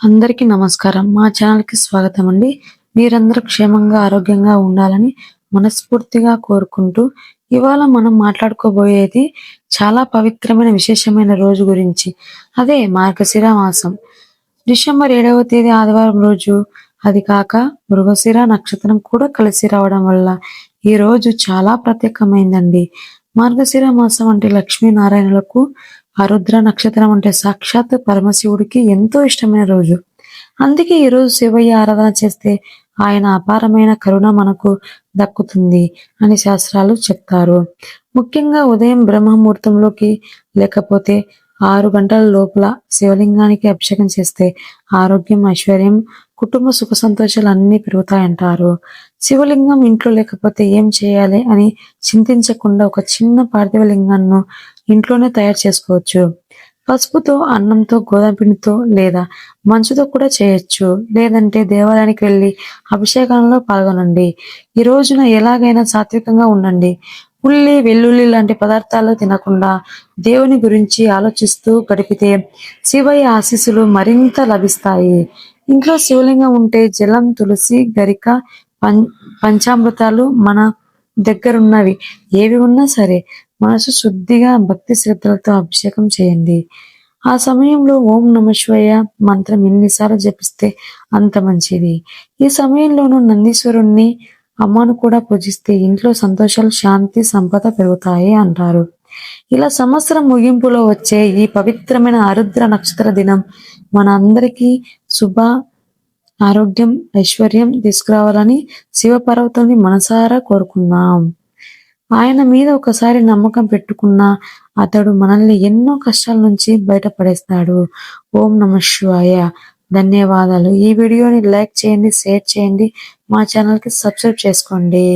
అందరికీ నమస్కారం. మా ఛానల్కి స్వాగతం అండి. మీరందరూ క్షేమంగా ఆరోగ్యంగా ఉండాలని మనస్ఫూర్తిగా కోరుకుంటూ ఇవాళ మనం మాట్లాడుకోబోయేది చాలా పవిత్రమైన విశేషమైన రోజు గురించి. అదే మార్గశిర మాసం. డిసెంబర్ ఏడవ తేదీ ఆదివారం రోజు. అది కాక మృగశిర నక్షత్రం కూడా కలిసి రావడం వల్ల ఈ రోజు చాలా ప్రత్యేకమైందండి. మార్గశిర మాసం అంటే లక్ష్మీనారాయణులకు ఆరుద్ర నక్షత్రం అంటే సాక్షాత్ పరమశివుడికి ఎంతో ఇష్టమైన రోజు. అందుకే ఈ రోజు శివయ్య ఆరాధన చేస్తే ఆయన అపారమైన కరుణ మనకు దక్కుతుంది అని శాస్త్రాలు చెప్తారు. ముఖ్యంగా ఉదయం బ్రహ్మముహూర్తంలోకి లేకపోతే ఆరు గంటల లోపల శివలింగానికి అభిషేకం చేస్తే ఆరోగ్యం ఐశ్వర్యం కుటుంబ సుఖ సంతోషాలు అన్ని పెరుగుతాయంటారు. శివలింగం ఇంట్లో లేకపోతే ఏం చేయాలి అని చింతించకుండా ఒక చిన్న పార్థివ లింగాన్ని ఇంట్లోనే తయారు చేసుకోవచ్చు. పసుపుతో అన్నంతో గోధుమ పిండితో లేదా మంచుతో కూడా చేయొచ్చు. లేదంటే దేవాలయానికి వెళ్ళి అభిషేకంలో పాల్గొనండి. ఈ రోజున ఎలాగైనా సాత్వికంగా ఉండండి. ఉల్లి వెల్లుల్లి లాంటి పదార్థాలు తినకుండా దేవుని గురించి ఆలోచిస్తూ గడిపితే శివయ్య ఆశీస్సులు మరింత లభిస్తాయి. ఇంట్లో శివలింగం ఉంటే జలం తులసి గరిక పం పంచామృతాలు మన దగ్గరున్నవి. ఏవి ఉన్నా సరే మనసు శుద్ధిగా భక్తి శ్రద్ధలతో అభిషేకం చేయండి. ఆ సమయంలో ఓం నమ మంత్రం ఎన్నిసార్లు జపిస్తే అంత మంచిది. ఈ సమయంలోనూ నందీశ్వరుణ్ణి అమ్మను కూడా పూజిస్తే ఇంట్లో సంతోషాలు శాంతి సంపద పెరుగుతాయి అంటారు. ఇలా సంవత్సరం ముగింపులో వచ్చే ఈ పవిత్రమైన ఆరుద్ర నక్షత్ర దినం మన అందరికీ శుభ ఆరోగ్యం ఐశ్వర్యం తీసుకురావాలని శివపార్వతుని మనసారా కోరుకున్నాం. ఆయన మీద ఒకసారి నమ్మకం పెట్టుకున్న అతడు మనల్ని ఎన్నో కష్టాల నుంచి బయటపడేస్తాడు. ఓం నమ శివాయ. ధన్యవాదాలు. ఈ వీడియోని లైక్ చేయండి షేర్ చేయండి. మా ఛానల్కి సబ్స్క్రైబ్ చేసుకోండి.